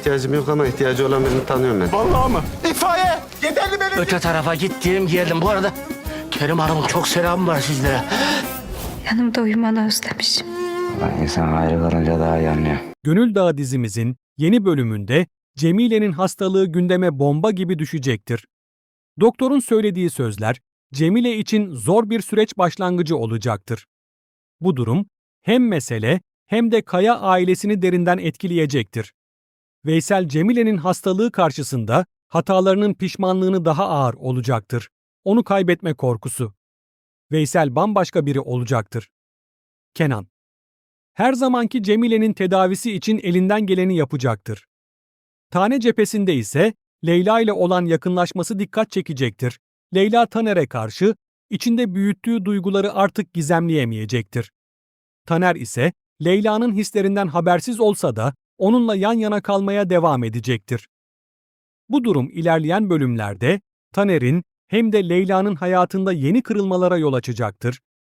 ihtiyacım yok ama ihtiyacı olan birini tanıyorum ben. Vallahi mı? İtfaiye! Yeterli benim. Öte tarafa gittim geldim. Bu arada Kerim Hanım'ın çok selamı var sizlere. Yanımda uyumanı özlemişim. İnsan ayrı kalınca daha iyi anlıyor. Gönül Dağı dizimizin yeni bölümünde Cemile'nin hastalığı gündeme bomba gibi düşecektir. Doktorun söylediği sözler Cemile için zor bir süreç başlangıcı olacaktır. Bu durum hem mesele hem de Kaya ailesini derinden etkileyecektir. Veysel Cemile'nin hastalığı karşısında hatalarının pişmanlığını daha ağır olacaktır. Onu kaybetme korkusu. Veysel bambaşka biri olacaktır. Kenan her zamanki Cemile'nin tedavisi için elinden geleni yapacaktır. Tane cephesinde ise Leyla ile olan yakınlaşması dikkat çekecektir. Leyla Taner'e karşı içinde büyüttüğü duyguları artık gizemleyemeyecektir. Taner ise Leyla'nın hislerinden habersiz olsa da onunla yan yana kalmaya devam edecektir. Bu durum ilerleyen bölümlerde Taner'in hem de Leyla'nın hayatında yeni kırılmalara yol açacaktır